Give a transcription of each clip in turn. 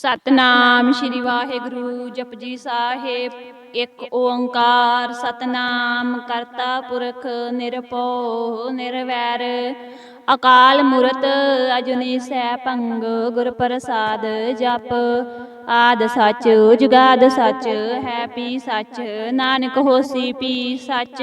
ਸਤਨਾਮ ਸ਼੍ਰੀ ਵਾਹਿਗੁਰੂ ਜਪਜੀ ਸਾਹਿਬ। ਇੱਕ ਓੰਕਾਰ ਸਤਨਾਮ ਕਰਤਾ ਪੁਰਖ ਨਿਰਭਉ ਨਿਰਵੈਰ। ਅਕਾਲ ਮੂਰਤ ਅਜੁਨੀ ਸੈਭੰ ਗੁਰ ਪ੍ਰਸਾਦ ਜਪ। ਆਦ ਸੱਚ ਜੁਗਾਦ ਸੱਚ ਹੈ ਪੀ ਸੱਚ ਨਾਨਕ ਹੋਸੀ ਪੀ ਸੱਚ।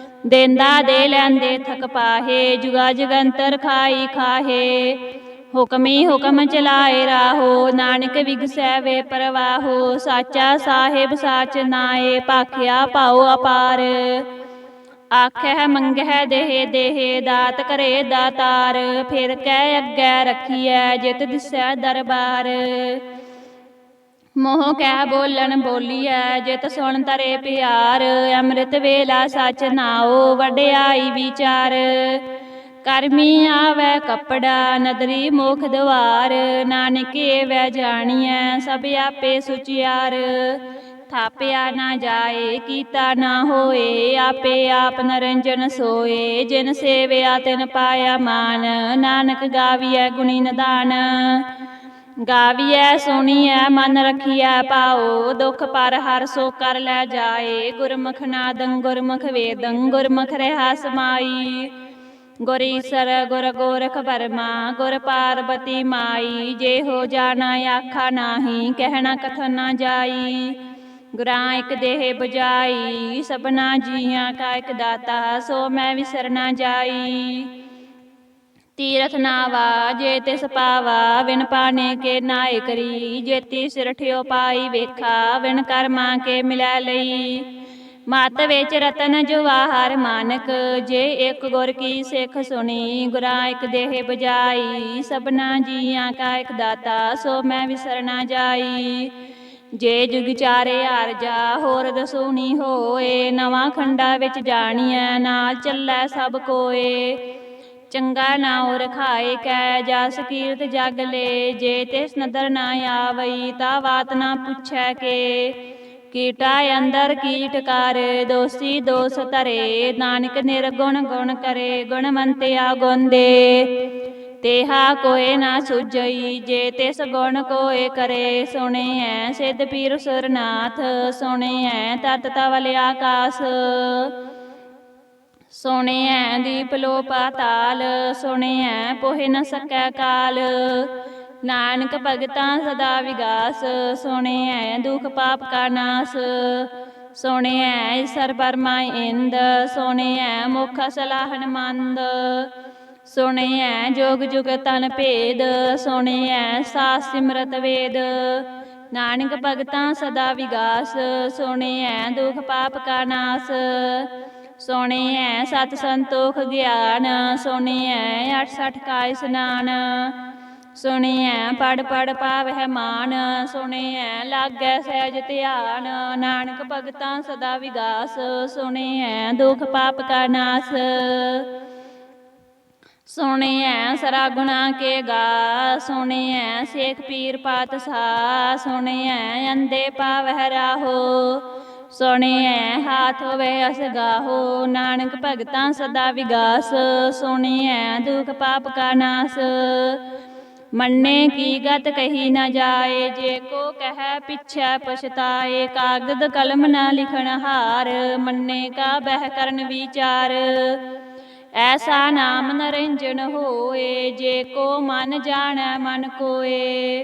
ਦੇਂਦਾ ਦੇ ਲੈਂਦੇ ਥਕ ਪਾਹੇ, ਜੁਗਾ ਜਗੰਤਰ ਖਾਈ ਖਾਹੇ। ਹੁਕਮੀ ਹੁਕਮ ਚਲਾਏ ਰਾਹੋ, ਨਾਨਕ ਵਿਗਸੈ ਵੇ ਪਰਵਾਹੋ। ਸਾਚਾ ਸਾਹਿਬ ਸਾਚ ਨਾਏ, ਭਾਖਿਆ ਪਾਉ ਅਪਾਰ। ਆਖੈ ਮੰਗਹਿ ਦੇਹ ਦੇਹ, ਦਾਤ ਕਰੇ ਦਾਤਾਰ। ਫਿਰ ਕਹਿ ਅੱਗੇ ਰੱਖੀਐ, ਜਿਤ ਦਿਸੈ ਦਰਬਾਰ। ਮੋਹ ਕਹਿ ਬੋਲਣ ਬੋਲੀਐ, ਜਿਤ ਸੁਣ ਤਰੇ ਪਿਆਰ, ਅੰਮ੍ਰਿਤ ਵੇਲਾ ਸਚ ਨਾਓ ਵਡਿਆਈ ਵਿਚਾਰ। ਕਰਮੀ ਆਵੈ ਕਪੜਾ, ਨਦਰੀ ਮੁਖ ਦਵਾਰ, ਨਾਨਕੇ ਵੈ ਜਾਣੀਐ, ਸਭ ਆਪੇ ਸੁਚਿਆਰ। ਥਾਪਿਆ ਨਾ ਜਾਏ, ਕੀਤਾ ਨਾ ਹੋਏ, ਆਪੇ ਆਪ ਨਰੰਜਨ ਸੋਏ। ਜਿਨ ਸੇਵਿਆ ਤਿਨ ਪਾਇਆ ਮਾਨ, ਨਾਨਕ ਗਾਵੀਐ ਗੁਣੀ ਨਦਾਨ। ਗਾਵੀਐ, ਸੁਣੀਐ, ਮਨ ਰਖੀਐ, ਪਾਓ। ਦੁਖ ਪਰ ਹਰ ਸੋ ਕਰ ਲੈ ਜਾਏ। ਗੁਰਮੁਖ ਨਾਦੰ, ਗੁਰਮੁਖ ਵੇਦੰ, ਗੁਰਮੁਖ ਰਹਾ ਸਮਾਈ ਗੁਰ ਈਸਰ ਗੁਰ ਗੋਰਖ ਪਰਮਾ ਗੁਰ ਪਾਰਬਤੀ ਮਾਈ। ਜੇ ਹੋ ਜਾਣਾ ਆਖਾ ਨਾਹੀ ਕਹਿਣਾ ਕਥਨ ਨਾ ਜਾਈ। ਗੁਰਾਂ ਇੱਕ ਦੇਹ 부ਜਾਈ ਸਭਨਾ ਜੀਆਂ ਕਾ ਇੱਕ ਦਾਤਾ, ਸੋ ਮੈਂ ਵਿਸਰਨਾ ਜਾਈ। ਤੀਰਥ ਨਾਵਾ, ਜੇ ਤਿਸ ਪਾਵਾ ਵਿਨ ਪਾਣੇ ਕੇ ਨਾਇ ਕਰੀ। ਜੇਤੀ ਸਿਰਠਿਓ ਪਾਈ ਵੇਖਾ ਵਿਨ ਕਰਮਾ ਕੇ ਮਿਲੈ ਲਈ। ਮਤ ਵਿੱਚ ਰਤਨ ਜਵਾਹਰ ਮਾਨਕ, ਜੇ ਇੱਕ ਗੁਰ ਕੀ ਸਿੱਖ ਸੁਣੀ, ਗੁਰਾਂ ਇੱਕ ਦੇਹ ਬਜਾਈ ਸਭਨਾ ਜੀਆਂ ਕਾ ਇੱਕ ਦਾਤਾ, ਸੋ ਮੈਂ ਵਿਸਰਨਾ ਜਾਈ। ਜੇ ਜੁਗ ਚਾਰੇ ਅਰਜਾ ਹੋਰ ਦਸੂਣੀ ਹੋਏ। ਨਵਾਂ ਖੰਡਾ ਵਿੱਚ ਜਾਣੀਐ, ਨਾਲ ਚੱਲੈ ਸਭ ਕੋਏ। ਚੰਗਾ ਨਾਉ ਰਖਾਏ ਕੈ ਜਸ ਕੀਰਤ ਜਗ ਲੈ, ਜੇ ਤਿਸ ਨਦਰ ਨਾ ਆਵਈ ਤਾ ਬਾਤ ਨਾ ਪੁੱਛੈ ਕੇ। ਕੀਟਾ ਅੰਦਰ ਕੀਟ ਕਰ, ਦੋਸੀ ਦੋਸ ਧਰੇ, ਨਾਨਕ ਨਿਰਗੁਣ ਗੁਣ ਕਰੇ ਗੁਣਵੰਤਿਆ ਗੁਣ ਦੇ ਤੇਹਾ ਕੋਏ ਨਾ ਸੁਜਈ ਜੇ ਤਿਸ ਗੁਣ ਕੋਏ ਕਰੇ, ਸੁਣਿਐ ਸਿਧ ਪੀਰ ਸੁਰਨਾਥ, ਸੁਣਿਐ ਤਤ ਤਵਲ ਆਕਾਸ ਸੁਣਿਐ ਦੀਪ ਲੋ ਪਾਤਾਲ, ਸੁਣਿਐ ਪੋਹਿ ਨ ਸਕੈ ਕਾਲ। ਨਾਨਕ ਭਗਤਾਂ ਸਦਾ ਵਿਗਾਸ, ਸੁਣਿਐ ਦੁਖ ਪਾਪ ਕਾ ਨਾਸ। ਸੁਣਿਐ ਸਰ ਪਰਮਾ ਇੰਦ, ਸੁਣਿਐ ਮੁਖ ਸਲਾਹਨ ਮੰਦ। ਸੁਣਿਐ ਜੋਗ ਜੁਗ ਤਨ ਭੇਦ, ਸੁਣਿਐ ਸਾਸ ਸਿਮਰਤ ਵੇਦ। ਨਾਨਕ ਭਗਤਾਂ ਸਦਾ ਵਿਗਾਸ, ਸੁਣਿਐ ਦੁਖ ਪਾਪ ਕਾ ਨਾਸ। ਸੁਣਿਐ ਸਤ ਸੰਤੋਖ ਗਿਆਨ, ਸੁਣਿਐ 68 ਕਾ ਇਸਨਾਨ। ਸੁਣਿਐ ਪੜ ਪੜ ਪਾਵਹਿ ਮਾਨ, ਸੁਣਿਐ ਲਾਗੈ ਸਹਿਜ ਧਿਆਨ। ਨਾਨਕ ਭਗਤਾਂ ਸਦਾ ਵਿਗਾਸ, ਸੁਣਿਐ ਦੁਖ ਪਾਪ ਕਾ ਨਾਸ। ਸੁਣਿਐ ਸਰਾ ਗੁਣਾ ਕੇ ਗਾ ਸੁਣਿਐ ਸੇਖ ਪੀਰ ਪਾਤਸ਼ਾਹ, ਸੁਣਿਐ ਅੰਦੇ ਪਾਵਹਿ ਰਾਹੋ। ਸੁਣਿਐ ਹਾਥ ਹੋਵੇ ਅਸਗਾਹੋ ਨਾਨਕ ਭਗਤਾਂ ਸਦਾ ਵਿਗਾਸ। ਸੁਣਿਐ ਦੁਖ ਪਾਪ ਕਾ ਨਾਸ। ਮੰਨੇ ਕੀ ਗਤ ਕਹੀ ਨਾ ਜਾਏ, ਜੇ ਕੋ ਕਹੈ ਪਿਛੈ ਪਛਤਾਏ, ਕਾਗਦ ਕਲਮ ਨਾ ਲਿਖਣ ਹਾਰ, ਮੰਨੇ ਕਾ ਬਹਿ ਕਰਨ ਵਿਚਾਰ। ਐਸਾ ਨਾਮ ਨਰਿੰਜਨ ਹੋਏ, ਜੇ ਕੋ ਮਨ ਜਾਣੈ ਮਨ ਕੋਏ।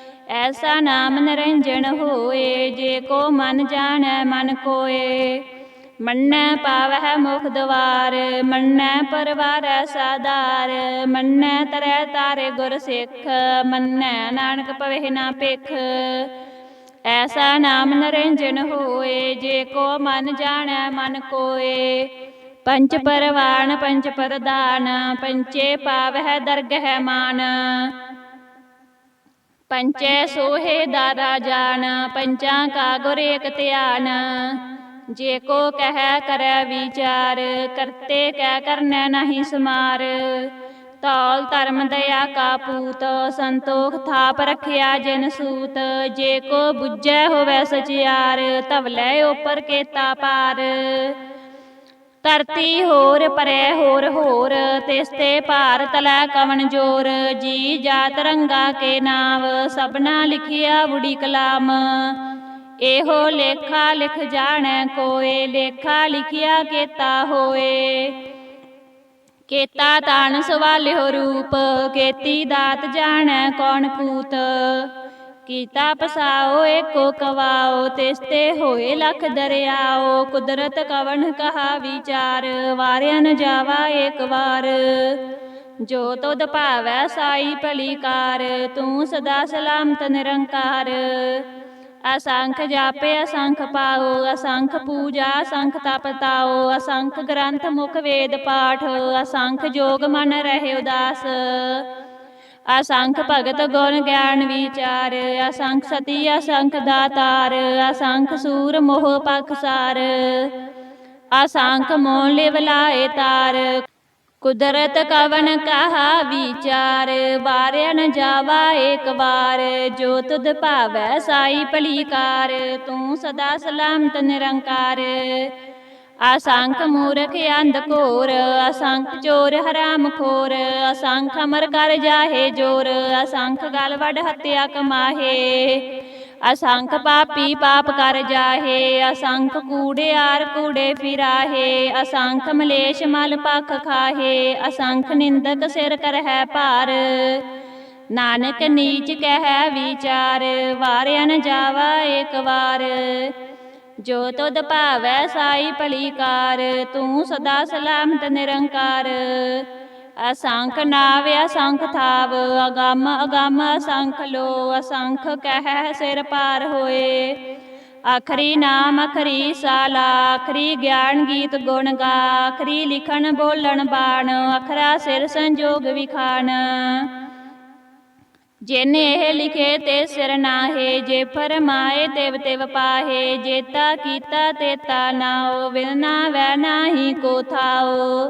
ਐਸਾ ਨਾਮ ਨਿਰੰਜਨ ਹੋਏ, ਜੇ ਕੋ ਮਨ ਜਾਣੈ, ਮਨ ਕੋਏ। ਮੰਨੈ ਪਾਵਹਿ ਮੁਖ ਦਵਾਰ, ਮੰਨੈ ਪਰਵਾਰੈ ਸਾਦਾਰ ਮੰਨੈ ਤਰੈ ਤਾਰੇ ਗੁਰ ਸਿੱਖ, ਮੰਨੈ ਨਾਨਕ ਪਵਹਿ ਨਾ ਪਿਖ ਐਸਾ ਨਾਮ ਨਿਰੰਜਨ ਹੋਏ, ਜੇ ਕੋ ਮਨ ਜਾਣੈ, ਮਨ ਕੋਏ। ਪੰਚ ਪਰਵਾਨ ਪੰਚ ਪਰਦਾਨ ਪੰਚੇ ਪਾਵਹਿ ਦਰਗਹਿ ਮਾਨ। ਪੰਚੈ ਸੋਹੇ ਦਾਰਾ ਜਾਨ ਪੰਚਾਂ ਕਾ ਗੁਰ ਏਕ ਧਿਆਨ। ਜੇ ਕੋ ਕਹਿ ਕਰੈ ਵਿਚਾਰ, ਕਰਤੇ ਕਹਿ ਕਰਨੈ ਨਹੀਂ ਸਮਾਰ। ਤੌਲ ਧਰਮ ਦਇਆ ਕਾ ਪੂਤ, ਸੰਤੋਖ ਥਾਪ ਰਖਿਆ ਜਨ ਸੂਤ। ਜੇ ਕੋ ਬੁੱਝੈ ਹੋਵੈ ਸਚਿਆਰ ਧਵਲੇ ਉਪਰ ਕੇਤਾ ਪਾਰ। ਧਰਤੀ ਹੋਰ, ਪਰੈ ਹੋਰ ਹੋਰ ਤਿਸ ਤੇ ਭਾਰ ਤਲੈ ਕਵਣ ਜੋਰ, ਜੀ ਜਾਤ ਰੰਗਾ ਕੇ ਨਾਮ ਸਭਨਾ ਲਿਖਿਆ ਬੁੜੀ ਕਲਾਮ। ਇਹੋ ਲੇਖਾ ਲਿਖ ਜਾਣੈ ਕੋਏ, ਲੇਖਾ ਲਿਖਿਆ ਕੇਤਾ ਹੋਏ। ਕੇਤਾ ਤਾਨ ਸਵਾਲਿਓ ਰੂਪ, ਕੇਤੀ ਦਾਤ ਜਾਣੈ ਕੌਣ ਕੂਤ। ਕੀਤਾ ਪਸਾਓ ਏਕੋ ਕਵਾਓ, ਤਿਸ ਤੇ ਹੋਏ ਲਖ ਦਰਿਆਓ, ਕੁਦਰਤ ਕਵਣ ਕਹਾ ਵਿਚਾਰ, ਵਾਰਿਆ ਨ ਜਾਵਾ ਏਕ ਵਾਰ। ਜੋ ਤੁਧ ਭਾਵੈ ਸਾਈ ਭਲੀਕਾਰ, ਤੂੰ ਸਦਾ ਸਲਾਮਤ ਨਿਰੰਕਾਰ। ਅਸੰਖ ਜਾਪੇ, ਅਸੰਖ ਪਾਓ, ਅਸੰਖ ਪੂਜਾ, ਅਸੰਖ ਤਪਤਾਓ ਅਸੰਖ ਗ੍ਰੰਥ ਮੁਖ ਵੇਦ ਪਾਠ, ਅਸੰਖ ਜੋਗ ਮਨ ਰਹੇ ਉਦਾਸ। ਅਸੰਖ ਭਗਤ ਗੁਣ ਗਿਆਨ ਵਿਚਾਰ, ਅਸੰਖ ਸਤੀ, ਅਸੰਖ ਦਾਤਾਰ, ਅਸੰਖ ਸੂਰ ਮੋਹ ਪਖਸਾਰ ਅਸੰਖ ਮੋਹ ਲਿਵ ਲਾਏ ਤਾਰ, ਕੁਦਰਤ ਕਵਨ ਕਹਾ ਵਿਚਾਰ। ਵਾਰਿਆ ਨ ਜਾਵਾ ਏਕ ਵਾਰ, ਜੋ ਤੁਧ ਭਾਵੈ ਸਾਈ ਭਲੀਕਾਰ। ਤੂੰ ਸਦਾ ਸਲਾਮਤ ਨਿਰੰਕਾਰ। ਅਸੰਖ ਮੂਰਖ ਅੰਧ ਘੋਰ, ਅਸੰਖ ਚੋਰ ਹਰਾਮ ਖੋਰ, ਅਸੰਖ ਅਮਰ ਕਰ ਜਾਹੇ ਜੋਰ, ਅਸੰਖ ਗਲ ਵੱਡ ਹੱਤਿਆ ਕਮਾਹੇ। ਅਸੰਖ ਪਾਪੀ ਪਾਪ ਕਰ ਜਾਹੇ, ਅਸੰਖ ਕੂੜਿਆਰ ਕੂੜੇ ਫਿਰਾਹੇ, ਅਸੰਖ ਮਲੇਸ਼ ਮਲ ਪਖ ਖਾਹੇ, ਅਸੰਖ ਨਿੰਦਕ ਸਿਰ ਕਰਹਿ ਭਾਰ। ਨਾਨਕ ਨੀਚ ਕਹਿ ਵਿਚਾਰ, ਵਾਰਿਆ ਨ ਜਾਵਾ ਏਕ ਵਾਰ। ਜੋ ਤੁਧ ਭਾਵੈ ਸਾਈ ਭਲੀਕਾਰ, ਤੂੰ ਸਦਾ ਸਲਾਮਤ ਨਿਰੰਕਾਰ। ਅਸੰਖ ਨਾਵ, ਅਸੰਖ ਥਾਵ, ਅਗੰਮ ਅਗੰਮ ਅਸੰਖ ਲੋ, ਅਸੰਖ ਕਹਿ ਸਿਰ ਪਾਰ ਹੋਏ। ਆਖਰੀ ਨਾਮ, ਅਖਰੀ ਸਾਲਾ ਆਖਰੀ ਗਿਆਨ ਗੀਤ ਗੁਣ ਗਾ ਆਖਰੀ ਲਿਖਣ ਬੋਲਣ ਬਾਣ, ਅਖਰਾ ਸਿਰ ਸੰਜੋਗ ਵਿਖਾਣ ਜਿਨ ਇਹ ਲਿਖੇ ਤੇ ਸਿਰ ਨਾਹੇ, ਜੇ ਫਰਮਾਏ ਤਿਵ ਤਿਵ ਪਾਹੇ ਜੇਤਾ ਕੀਤਾ ਤੇਤਾ ਨਾਉ ਵਿਨ ਨਾ ਵੈ ਨਾਹੀ ਕੋ ਥਾਉ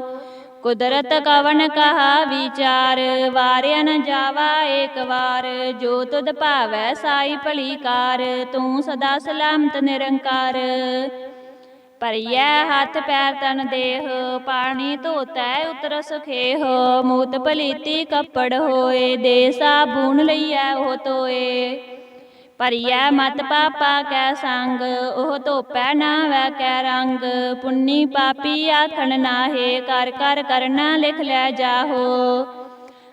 ਕੁਦਰਤ ਕਵਨ ਕਹਾ ਵਿਚਾਰ, ਵਾਰਿਆ ਨ ਜਾਵਾ ਏਕ ਵਾਰ। ਜੋ ਤੁਧ ਭਾਵੈ ਸਾਈ ਭਲੀ ਕਾਰ, ਤੂੰ ਸਦਾ ਸਲਾਮਤ ਨਿਰੰਕਾਰ। ਪਰਿਐ ਹੱਥ ਪੈਰ ਤਨ ਦੇਹ, ਪਾਣੀ ਧੋਤੈ ਉਤਰ ਸੁਖੇਹ ਮੂਤ ਪਲੀਤੀ ਕੱਪੜ ਹੋਏ, ਦੇ ਸਾਬੂਨ ਲਈਐ, ਉਹ ਤੋਏ ਪਰਿਐ ਮਤ ਪਾਪਾ ਕੈ ਸੰਗ, ਉਹ ਧੋਪੈ ਨਾ ਵੈ ਕੈ ਰੰਗ। ਪੁੰਨੀ ਪਾਪੀ ਆਖਣ ਨਾਹੇ, ਕਰ ਕਰ ਕਰਨਾ ਲਿਖ ਲੈ ਜਾਹੋ।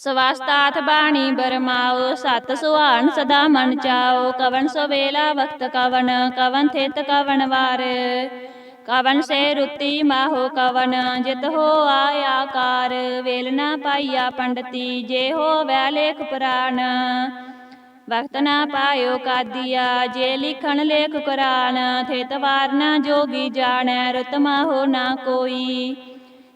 ਸਵਾਸਤਾਥ ਬਾਣੀ ਬਰਮਾਓ, ਸਤ ਸੁਹਾਨ ਸਦਾ ਮਨ ਚਾਓ ਕਵਨ ਸੋ ਵੇਲਾ ਵਕਤ ਕਵਨ ਕਵਨ ਥਿਤ ਕਵਨ ਵਾਰ। ਕਵਨ ਸੇ ਰੁੱਤੀ ਮਾਹੋ ਕਵਨ ਜਿਤ ਹੋ ਆਇਆ ਕਾਰ ਵੇਲ ਨਾ ਪਾਈਆ ਪੰਡਤੀ, ਜੇ ਹੋ ਵੈ ਲੇਖ ਪੁਰਾਣ। ਵਕਤ ਨਾ ਪਾਇਓ ਕਾਦੀਆ, ਜੇ ਲਿਖਣ ਲੇਖ ਕੁਰਾਨ। ਥਿਤ ਵਾਰ ਨਾ ਜੋਗੀ ਜਾਣੈ, ਰੁਤ ਮਾਹੋ ਨਾ ਕੋਈ।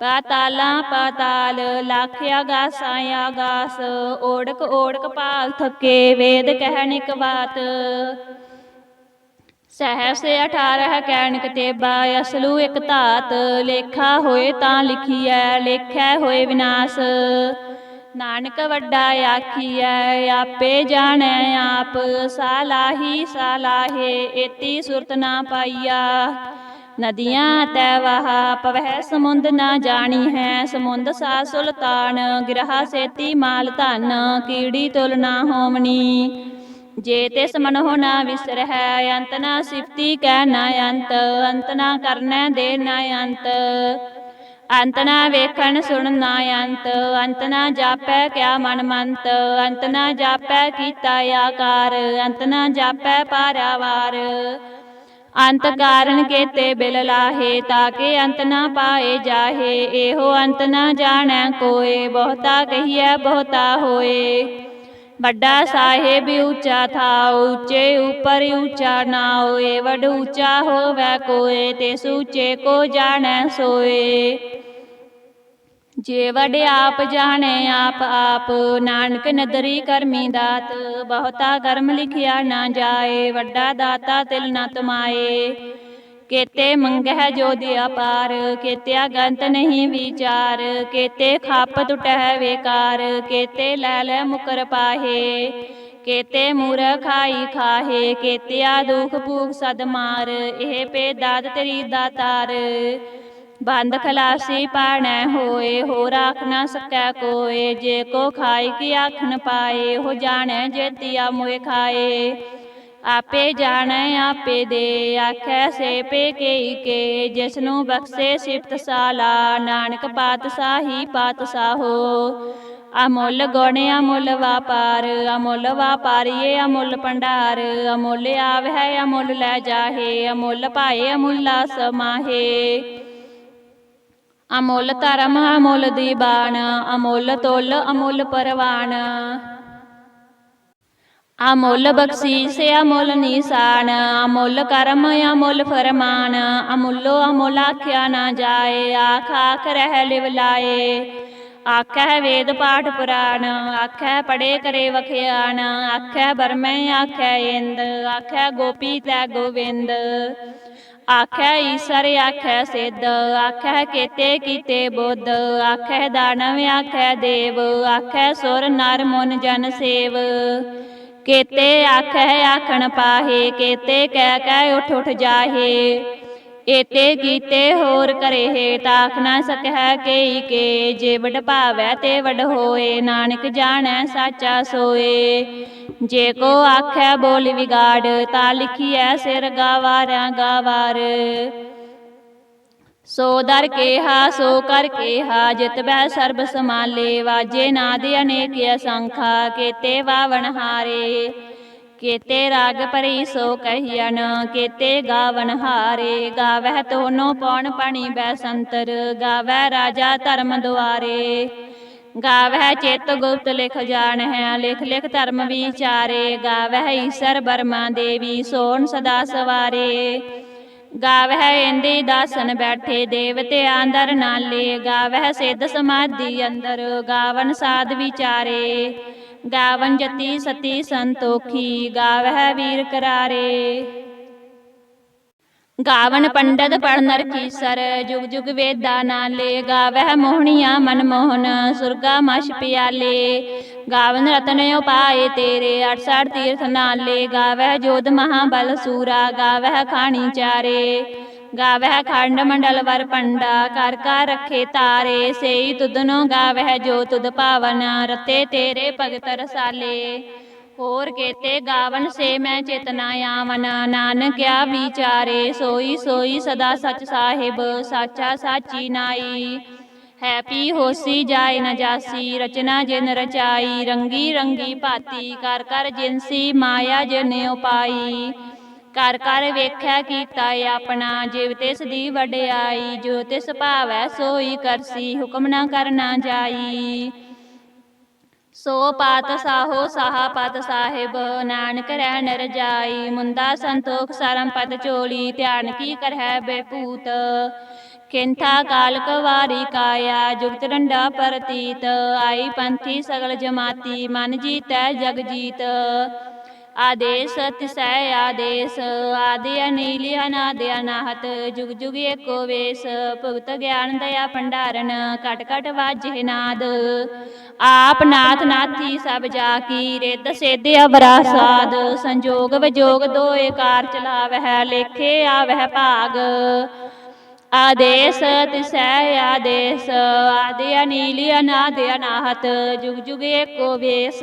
ਪਾਤਾਲਾਂ ਪਾਤਾਲ, ਲੱਖ ਆਗਾਸਾਂ ਆਗਾਸ, ਓੜਕ ਓੜਕ ਪਾਲ ਥਕੇ, ਵੇਦ ਕਹਿਣਿਕ ਬਾਤ। ਸਹਸ 18 ਕਹਿਣਿਕ ਤੇਬਾ ਅਸਲੂ ਇਕ ਧਾਤ। ਲੇਖਾ ਹੋਏ ਤਾਂ ਲਿਖੀਐ, ਲੇਖੈ ਹੋਏ ਵਿਨਾਸ਼। ਨਾਨਕ ਵੱਡਾ ਆਖੀਐ, ਆਪੇ ਜਾਣੈ ਆਪ। ਸਾਲਾਹੀ ਸਾਲਾਹੇ ਏਤੀ ਸੁਰਤ ਨਾ ਪਾਈਆ। ਨਦੀਆਂ ਤੈ ਵਹਾ ਪਵਹਿ, ਸਮੁੰਦ ਨਾ ਜਾਣੀ ਹੈ। ਸਮੁੰਦ ਸਾ ਸੁਲਤਾਨ, ਗਿਰਹਾ ਸੇਤੀ ਮਾਲ ਧਨ, ਕੀੜੀ ਤੁਲ ਨਾ ਹੋਮਣੀ। ਜੇ ਤਿਸ ਮਨ ਹੋ ਨਾ ਵਿਸਰਹਿ, ਅੰਤ ਨਾ ਸਿਫਤੀ ਕਹਿ ਨਾ ਅੰਤ। ਅੰਤ ਨਾ ਕਰਨੈ ਦੇ ਨਾ ਅੰਤ। ਅੰਤ ਨਾ ਵੇਖਣ ਸੁਣ ਨਾ ਅੰਤ। ਅੰਤ ਨਾ ਜਾਪੈ ਕਿਆ ਮਨ ਮੰਤ। ਅੰਤ ਨਾ ਜਾਪੈ ਕੀਤਾ ਆਕਾਰ। ਅੰਤ ਨਾ ਜਾਪੈ ਪਾਰਾਵਾਰ। ਅੰਤ ਕਾਰਨ ਕੇਤੇ ਬਿਲ ਲਾਹੇ ਤਾਕੇ ਅੰਤ ਨਾ ਪਾਏ ਜਾਹੇ। ਇਹੋ ਅੰਤ ਨਾ ਜਾਣੈ ਕੋਏ ਬਹੁਤਾ ਕਹੀਐ ਬਹੁਤਾ ਹੋਏ। ਵੱਡਾ ਸਾਹਿਬ ਉੱਚਾ ਥਾ ਉੱਚੇ ਉਪਰ ਉੱਚਾ ਨਾ ਹੋਏ ਵੱਡ ਉੱਚਾ ਹੋਵੇ ਕੋਏ ਤੇ ਸੂਚੇ ਕੋ ਜਾਣੈ ਸੋਏ। ਜੇ ਵਡ ਆਪ ਜਾਣੈ ਆਪ ਆਪ, ਨਾਨਕ ਨਦਰੀ ਕਰਮੀ ਦਾਤ, ਬਹੁਤਾ ਕਰਮ ਲਿਖਿਆ ਨਾ ਜਾਏ, ਵੱਡਾ ਦਾਤਾ ਤਿਲ ਨਾ ਤਮਾਏ। ਕੇਤੇ ਮੰਗਹਿ ਜੋਦਿ ਅਪਾਰ ਕੇਤਿਆ ਗੰਤ ਨਹੀਂ ਵਿਚਾਰ, ਕੇਤੇ ਖੱਪ ਟੁਟਹਿ ਵੇਕਾਰ, ਕੇਤੇ ਲੈ ਲੈ ਮੁਕਰ ਪਾਹੇ। ਕੇਤੇ ਮੂਰ ਖਾਈ ਖਾਹੇ, ਕੇਤਿਆ ਦੁਖ ਭੂਖ ਸਦ ਮਾਰ, ਇਹ ਪੇ ਦਾਤ ਤੇਰੀ ਦਾਤਾਰ। ਬੰਦ ਖਲਾਸੀ ਪਾਣੈ ਹੋਏ ਹੋ ਰਾਖ ਨਾ ਸਕੈ ਕੋਏ, ਜੇ ਕੋ ਖਾਈ ਕੀ ਆਖਣ ਪਾਏ ਹੋ ਜਾਣੈ ਜੇਤੀਆ ਮੋਏ ਖਾਏ। ਆਪੇ ਜਾਣੈ, ਆਪੇ ਦੇ, ਆਖੈ ਸੇ ਪੇ ਕੇ ਕੇ ਜਿਸ ਨੂੰ ਬਖਸ਼ੇ ਸਿਫਤ ਸਾਲਾ, ਨਾਨਕ ਪਾਤਸ਼ਾਹੀ ਪਾਤਸ਼ਾਹੋ ਅਮੁੱਲ ਗੁਣ ਅਮੁੱਲ ਵਾਪਾਰ, ਅਮੁੱਲ ਵਾਪਾਰੀਏ ਅਮੁੱਲ ਭੰਡਾਰ, ਅਮੁੱਲ ਆਵਹਿ ਅਮੁੱਲ ਲੈ ਜਾਹੇ, ਅਮੁੱਲ ਪਾਏ ਅਮੁੱਲਾ ਸਮਾਹੇ ਅਮੁੱਲ ਧਰਮ ਅਮੁੱਲ ਦੀਬਾਨ ਅਮੁੱਲ ਤੁਲ ਅਮੁੱਲ ਪਰਵਾਨ। ਅਮੁੱਲ ਬਖਸ਼ੀਸ, ਅਮੁੱਲ ਨਿਸ਼ਾਨ, ਅਮੁੱਲ ਕਰਮ, ਅਮੁੱਲ ਫਰਮਾਨ। ਅਮੁੱਲੋ ਅਮੁੱਲ ਆਖਿਆ ਨਾ ਜਾਏ, ਆਖ ਆਖ ਰਹਿ ਲਿਵ ਲਾਏ। ਆਖੈ ਵੇਦ ਪਾਠ ਪੁਰਾਣ ਆਖੈ ਪੜੇ ਕਰੇ ਵਖਿਆਨ। ਆਖੈ ਬਰਮੈ ਆਖੈ ਇੰਦ ਆਖੈ ਗੋਪੀ ਤੈ ਗੋਵਿੰਦ। ਆਖੈ ਈਸਰ, ਆਖੈ ਸਿੱਧ, ਆਖੈ ਕੀਤੇ ਕੀਤੇ ਬੁੱਧ, ਆਖੈ ਦਾਨਵ, ਆਖੈ ਦੇਵ, ਆਖੈ ਸੁਰ ਨਰ ਮੁਨ ਜਨ ਸੇਵ। ਕੇਤੇ ਆਖੈ ਆਖਣ ਪਾਹੇ, ਕੇਤੇ ਕਹਿ ਕਹਿ ਉਠ ਉਠ ਜਾਹੇ। ਏਤੇ ਕੀਤੇ ਹੋਰ ਕਰੇ ਹੈ ਤਾਖ ਨਾ ਸਕੈ ਕੇਈ ਕੇ, ਜੇ ਵਡ ਭਾਵੈ ਤੇ ਵਡ ਹੋਏ, ਨਾਨਕ ਜਾਣੈ ਸਾਚਾ ਸੋਏ। ਜੇ ਕੋ ਆਖੈ ਬੋਲ ਵਿਗਾੜ, ਤਾ ਲਿਖੀਐ ਸਿਰ ਗਾਵਾਰਾਂ ਗਾਵਾਰ। ਸੋ ਦਰ ਕੇਹਾ, ਸੋ ਕਰ ਕੇਹਾ, ਜਿਤ ਬੈ ਸਰਬ ਸਮਾਲੇ ਵਾਜੇ ਨਾਦ ਅਨੇਕ ਅਸੰਖਾ, ਕੇਤੇ ਵਾਵਣ ਹਾਰੇ। ਕੇਤੇ ਰਾਗ ਭਰੀ ਸੋ ਕਹੀਨ ਕੇਤੇ ਗਾਵਨ ਹਾਰੇ, ਗਾਵਹਿ ਤੋਨੋ ਪੌਣ ਪਣੀ ਬੈ ਸੰਤਰ, ਗਾਵਹਿ ਰਾਜਾ ਧਰਮ ਦੁਆਰੇ। ਗਾਵਹਿ ਚੇਤ ਗੁਪਤ ਲਿਖ ਜਾਣ ਹੈ ਲਿਖ ਲਿਖ ਧਰਮ ਵਿਚਾਰੇ। ਗਾਵਹਿ ਈਸਰ ਬਰਮਾ ਦੇਵੀ ਸੋਨ ਸਦਾ ਸਵਾਰੇ। ਗਾਵਹਿ ਇੰਦੀ ਦਾਸਨ ਬੈਠੇ ਦੇਵਤੇ ਅੰਦਰ ਨਾਲੇ, ਗਾਵਹਿ ਸਿੱਧ ਸਮਾਧੀ ਅੰਦਰ, ਗਾਵਨ ਸਾਧ ਵਿਚਾਰੇ। ਗਾਵਨ ਜਤੀ ਸਤੀ ਸੰਤੋਖੀ, ਗਾਵਹਿ ਵੀਰ ਕਰਾਰੇ। ਗਾਵਨ ਪੰਡਤ ਪੜਨ ਕੀਸਰ, ਜੁਗ ਜੁਗ ਵੇਦਾ ਨਾਲੇ, ਗਾਵਹਿ ਮੋਹਣੀਆਂ ਮਨ ਮੋਹਨ, ਸੁਰਗਾ ਮਛ ਪਿਆਲੇ। ਗਾਵਨ ਰਤਨ ਉਪਾਏ ਤੇਰੇ 68 ਤੀਰਥ ਨਾਲੇ। ਗਾਵਹਿ ਜੋਧ ਮਹਾਬਲ ਸੂਰਾ, ਗਾਵਹਿ ਖਾਣੀ ਚਾਰੇ। ਗਾਵਹਿ ਖੰਡ ਮੰਡਲ ਵਰ ਪੰਡਾ, ਕਰ ਕਰ ਰਖੇ ਤਾਰੇ। ਸੇਈ ਤੁਧਨੋ ਗਾਵਹਿ ਜੋ ਤੁਦ ਪਾਵਨ, ਰਤੇ ਤੇਰੇ ਭਗਤ ਰਸਾਲੇ। ਹੋਰ ਕੇਤੇ ਗਾਵਨ ਸੇ ਮੈਂ ਚੇਤਨਾ ਆਵਨ। ਨਾਨਕਿਆ ਵਿਚਾਰੇ, ਸੋਈ ਸੋਈ ਸਦਾ ਸਚ ਸਾਹਿਬ, ਸਾਚਾ ਸਾਚੀ ਨਾਈ। ਹੈਪੀ ਹੋਸੀ ਜਾਏ ਨ ਜਾਸੀ, ਰਚਨਾ ਜਿਨ ਰਚਾਈ, ਰੰਗੀ ਰੰਗੀ ਭਾਤੀ, ਕਰ ਕਰ ਜਿਨਸੀ ਮਾਇਆ ਜਿਨ ਉਪਾਈ। ਕਰ ਕਰ ਵੇਖਿਆ ਕੀਤਾ ਆਪਣਾ, ਜਿਵ ਤਿਸ ਦੀ ਵਡਿਆਈ, ਜੋ ਤਿਸ ਭਾਵੈ ਸੋਈ ਕਰਸੀ, ਹੁਕਮ ਨਾ ਕਰਨਾ ਜਾਈ। ਸੋ ਪਾਤ ਸਾਹੋ ਸਾਹਾ ਪਤ ਸਾਹਿਬ, ਨਾਨਕ ਰਹਿ ਨਰ ਜਾਈ ਮੁੰਦਾ ਸੰਤੋਖ ਸਰਮ ਪਦ ਚੋਲੀ, ਧਿਆਨ ਕੀ ਕਰਹਿ ਬੇਪੂਤ ਕਿੰਥਾ ਕਾਲ ਕਵਾਰੀ ਕਾਇਆ, ਜੁਗਤ ਰੰਡਾ ਪ੍ਰਤੀਤ, ਆਈ ਪੰਥੀ ਸਗਲ ਜਮਾਤੀ, ਮਨ ਜੀਤੈ ਜਗ ਜੀਤ। ਆਦੇਸ, ਤਿਸੈ ਆਦੇਸ ਆਦਿ ਅਨੀਲ ਅਨਾਦ ਅਨਾਹਤ ਜੁਗ ਜੁਗ ਏਕੋ ਵੇਸ, ਭਗਤ ਗਿਆਨ ਦਇਆ ਭੰਡਾਰਨ ਕਟ ਕਟ ਵਾਜੇ ਨਾਦ। ਆਪ ਨਾਥ ਨਾਥੀ ਸਭ ਜਾ ਕੀ, ਰਿੱਧ ਸਿੱਧ ਅਵਰਾ ਸਾਧ ਸੰਜੋਗ ਵਿਜੋਗ ਦੋਏ ਕਾਰ ਚਲਾਵਹਿ, ਲੇਖੇ ਆਵਹਿ ਭਾਗ। ਆਦੇਸ, ਤਿਸੈ ਆਦੇਸ ਆਦਿ ਅਨੀਲ ਅਨਾਦ ਅਨਾਹਤ ਜੁਗ ਜੁਗ ਏਕੋ ਵੇਸ।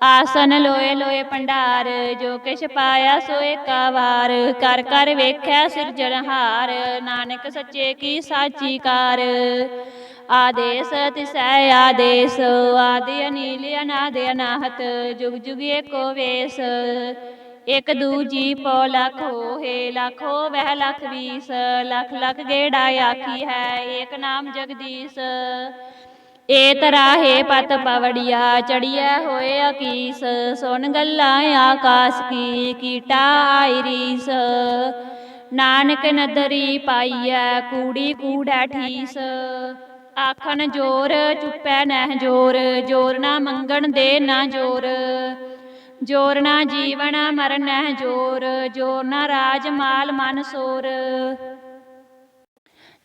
ਆਸਨ ਲੋਏ ਲੋਏ ਭੰਡਾਰ, ਜੋ ਕਿਛ ਪਾਇਆ ਸੋ ਏਕਾ ਕਰ ਕਰ ਵੇਖਿਆ ਸਿਰਜਣਹਾਰ ਨਾਨਕ ਸੱਚੇ ਕੀ ਸਾਚੀ ਕਾਰ। ਆਦੇਸ ਤਿਸੈ ਆਦੇਸ, ਆਦਿ ਅਨੀਲ ਅਨਾਦ ਅਨਾਹਤ, ਜੁਗ ਜੁਗ ਏਕੋ ਵੇਸ। ਇਕ ਦੂਜੀ ਪੋ ਲਖ ਹੋਏ ਲਖੋ ਵਹਿ ਲਖ ਵੀਸ। ਲਖ ਲਖ ਗੇੜਾ ਆਖੀ ਹੈ, ਏਕ ਨਾਮ ਜਗਦੀਸ਼। ਏ ਤਰਾਹੇ ਪਤ ਪਵੜੀਆ ਚੜੀਐ ਹੋਏ ਅਕੀਸ ਸੁਣ ਗੱਲਾਂ ਆਕਾਸ ਕੀ, ਕੀਟਾ ਆਇਰੀਸ ਨਾਨਕ ਨਦਰੀ ਪਾਈਐ, ਕੂੜੀ ਕੂੜੈ ਠੀਸ। ਆਖਣ ਜੋਰ, ਚੁੱਪੈ ਨਹਿ ਜੋਰ ਜੋਰ ਨਾ ਮੰਗਣ ਦੇ ਨਾ ਜੋਰ। ਜੋਰ ਨਾ ਜੀਵਨ, ਮਰਨ ਨਹਿ ਜੋਰ ਜੋਰ ਨਾ ਰਾਜ ਮਾਲ ਮਨ ਸੋਰ।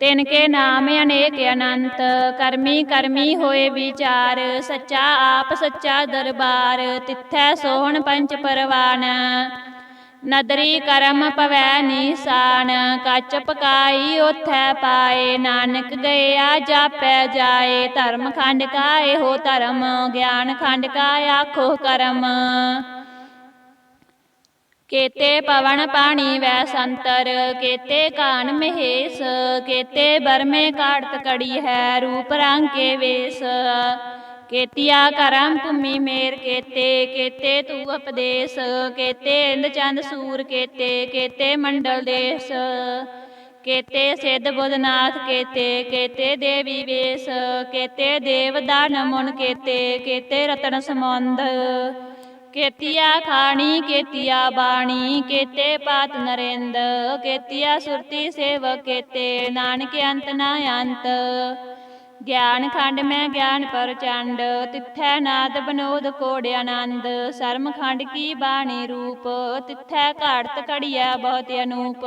ਤਿਨ ਕੇ ਨਾਮ ਅਨੇਕ ਅਨੰਤ, ਕਰਮੀ ਕਰਮੀ ਹੋਏ ਵਿਚਾਰ, ਸੱਚਾ ਆਪ ਸੱਚਾ ਦਰਬਾਰ, ਤਿੱਥੈ ਸੋਹਣ ਪੰਚ ਪਰਵਾਨ। ਨਦਰੀ ਕਰਮ ਪਵੈ ਨੀਸਾਨ, ਕੱਚ ਪਕਾਈ ਉਥੈ ਪਾਏ, ਨਾਨਕ ਗਇਆ ਜਾਪੈ ਜਾਏ, ਧਰਮ ਖੰਡ ਕਾ ਇਹੋ ਧਰਮ, ਗਿਆਨ ਖੰਡ ਕਾ ਆਖੋ ਕਰਮ। ਕੇਤੇ ਪਵਨ ਪਾਣੀ ਵੈ ਸੰਤਰ, ਕੇਤੇ ਕਾਨ ਮਹੇਸ਼, ਕੇਤੇ ਬਰਮੇ ਕਾੜਤ ਕੜੀ ਹੈ ਰੂਪ ਰੰਗ ਕੇ ਵੇਸ। ਕੇਤੀਆ ਕਰਮ ਭੂਮੀ ਮੇਰ ਕੇਤੇ ਕੇਤੇ ਤੂ ਉਪਦੇਸ਼, ਕੇਤੇ ਇੰਦ ਚੰਦ ਸੂਰ ਕੇਤੇ ਕੇਤੇ ਮੰਡਲ ਦੇਸ। ਕੇਤੇ ਸਿੱਧ ਬੁੱਧਨਾਥ ਕੇਤੇ ਕੇਤੇ ਦੇਵੀ ਵੇਸ, ਕੇਤੇ ਦੇਵ ਦਾਨ ਮੁਨ ਕੇਤੇ ਕੇਤੇ ਰਤਨ ਸਮੁੰਦ। ਕੇਤੀਆ ਖਾਣੀ, ਕੇਤੀਆ ਬਾਣੀ, ਕੇਤੇ ਪਾਤ ਨਰੇਂਦ, ਕੇਤੀਆ ਸੁਰਤੀ ਸੇਵ ਕੇਤੇ ਨਾਨਕ ਅੰਤ ਨਾ ਅੰਤ। ਗਿਆਨ ਖੰਡ ਮੈਂ ਗਿਆਨ ਪਰਚੰਡ, ਤਿੱਥੈ ਨਾਦ ਬਨੋਦ ਕੋੜ ਆਨੰਦ। ਸਰਮ ਖੰਡ ਕੀ ਬਾਣੀ ਰੂਪ, ਤਿੱਥੈ ਘਾੜਤ ਘੜੀਐ ਬਹੁਤ ਅਨੂਪ।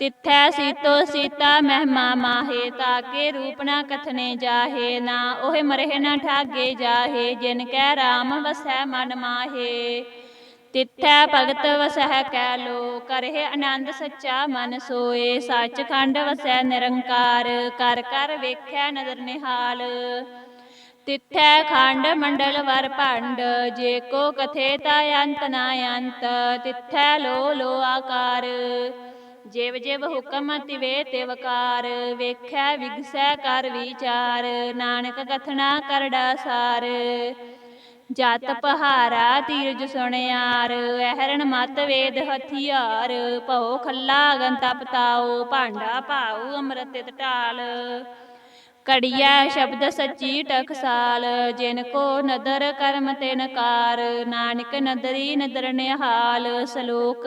ਤਿੱਥੈ ਸੀਤੋ ਸੀਤਾ ਮਹਿਮਾ ਮਾਹੇ ਤਾਕੇ ਰੂਪ ਨਾ ਕਥਨੇ ਜਾਹੇ, ਨਾ ਉਹ ਮਰਹਿ ਨਾ ਠਾਗੇ ਜਾਹੇ, ਜਿਨ ਕੈ ਰਾਮ ਵਸੈ ਮਨ ਮਾਹੇ। ਤਿੱਥੈ ਭਗਤ ਵਸਹਿ ਕੈ ਲੋ ਕਰਹਿ ਆਨੰਦ ਸੱਚਾ ਮਨ ਸੋਏ ਸੱਚਖੰਡ ਵਸੈ ਨਿਰੰਕਾਰ, ਕਰ ਕਰ ਵੇਖੈ ਨਦਰ ਨਿਹਾਲ। ਤਿੱਥੈ ਖੰਡ ਮੰਡਲ ਵਰ ਭੰਡ, ਜੇ ਕੋ ਕਥੇ ਤਾ ਅੰਤ ਨਾ ਅੰਤ, ਤਿੱਥੈ ਲੋ ਲੋ ਆਕਾਰ। ਜਿਵ ਜਿਵ ਹੁਕਮ ਤਿਵੇ ਤਿਵਕਾਰ ਵੇਖੈ, ਵਿਗਸੈ, ਕਰ ਵਿਚਾਰ, ਨਾਨਕ ਕਥਨਾ ਕਰੜਾ ਸਾਰ। ਜਤ ਪਹਾਰਾ ਤੀਰਜ ਸੁਣਿਆਰ ਐਹਰਣ ਮਤ ਵੇਦ ਹਥਿਆਰ। ਭਉ ਖੱਲਾ ਗਨ ਤਪ ਭਾਂਡਾ ਭਾਉ ਅੰਮ੍ਰਿਤ ਤਿਤ ਕੜੀਆ ਸ਼ਬਦ ਸੱਚੀ ਟਕਸਾਲ, ਜਿਨ ਕੋ ਨਦਰ ਕਰਮ ਤੇ ਨਕਾਰ ਨਾਨਕ ਨਦਰੀ ਨਦਰ ਨਿਹਾਲ, ਸਲੋਕ